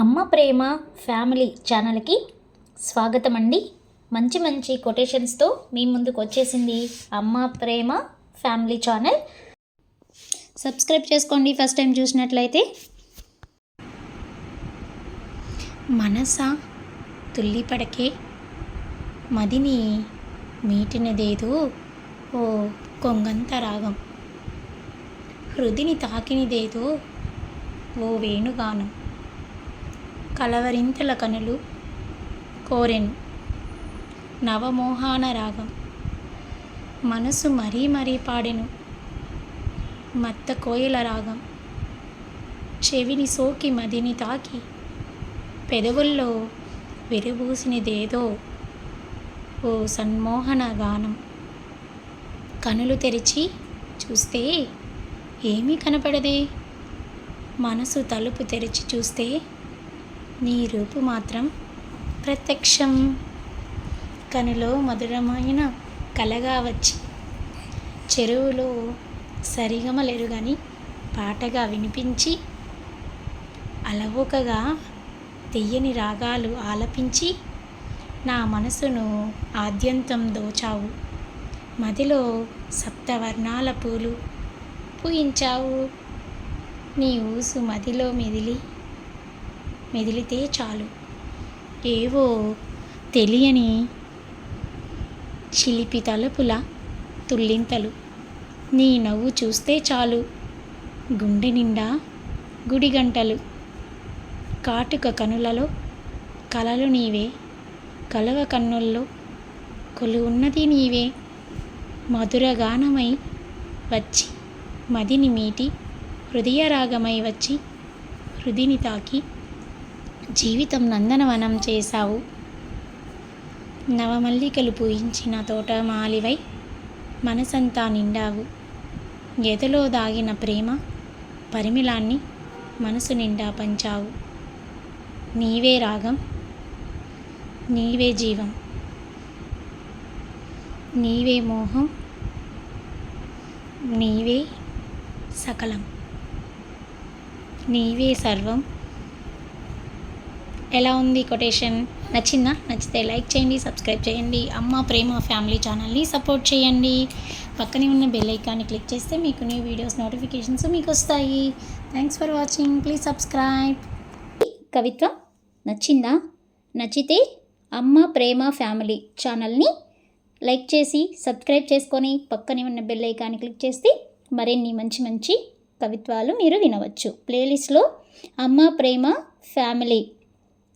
అమ్మ ప్రేమ ఫ్యామిలీ ఛానల్కి స్వాగతం అండి మంచి మంచి కొటేషన్స్తో మీ ముందుకు వచ్చేసింది Amma Prema family channel. Subscribe చేసుకోండి ఫస్ట్ టైం చూసినట్లయితే. మనస తుల్లిపడకే మదిని మీటినదేదో ఓ కొంగంత రాగం. హృదిని తాకినదేదో ఓ వేణుగానం. కలవరింతల కనులు కోరెను నవమోహాన రాగం. మనసు మరీ మరీ పాడెను మత్త కోయల రాగం. చెవిని సోకి మదిని తాకి పెదవుల్లో విరబూసినదేదో ఓ సన్మోహన గానం. కనులు తెరిచి చూస్తే ఏమీ కనపడదే? మనసు తలుపు తెరిచి చూస్తే నీ రూపు మాత్రం ప్రత్యక్షం. కనులో మధురమైన కలగా వచ్చి చెరువులో సరిగమలెరుగని పాటగా వినిపించి అలవోకగా తెయ్యని రాగాలు ఆలపించి నా మనసును ఆద్యంతం దోచావు. మదిలో సప్తవర్ణాల పూలు పూయించావు. నీ ఊసు మదిలో మెదిలి మెదిలితే చాలు. ఏవో తెలియని చిలిపి తలుపుల తుల్లింతలు. నీ నవ్వు చూస్తే చాలు. గుండె నిండా గుడి గంటలు కాటుక కనులలో కలలు నీవే. కలవ కన్నుల్లో కొలువున్నది నీవే. మధురగానమై వచ్చి మదిని మీటి హృదయరాగమై వచ్చి హృదిని తాకి జీవితం నందనవనం చేశావు. నవమల్లికలు పూయించిన తోటమాలివై మనసంతా నిండావు. ఎదలో దాగిన ప్రేమ పరిమిళాన్ని మనసు నిండా పంచావు. నీవే రాగం నీవే జీవం నీవే మోహం నీవే సకలం నీవే సర్వం. ఎలా ఉంది కొటేషన్? నచ్చిందా? నచ్చితే లైక్ చేయండి సబ్స్క్రైబ్ చేయండి. అమ్మ ప్రేమ ఫ్యామిలీ ఛానల్ని సపోర్ట్ చేయండి. పక్కనే ఉన్న బెల్ ఐకాన్ని క్లిక్ చేస్తే మీకు న్యూ వీడియోస్ నోటిఫికేషన్స్ మీకు వస్తాయి. Thanks for watching. Please subscribe. కవిత్వ నచ్చిందా? నచ్చితే అమ్మ ప్రేమ ఫ్యామిలీ ఛానల్ని లైక్ చేసి సబ్స్క్రైబ్ చేసుకొని పక్కనే ఉన్న బెల్ ఐకాన్ని క్లిక్ చేస్తే మరిన్ని మంచి మంచి కవిత్వాలు మీరు వినవచ్చు. ప్లేలిస్ట్లో అమ్మ ప్రేమ ఫ్యామిలీ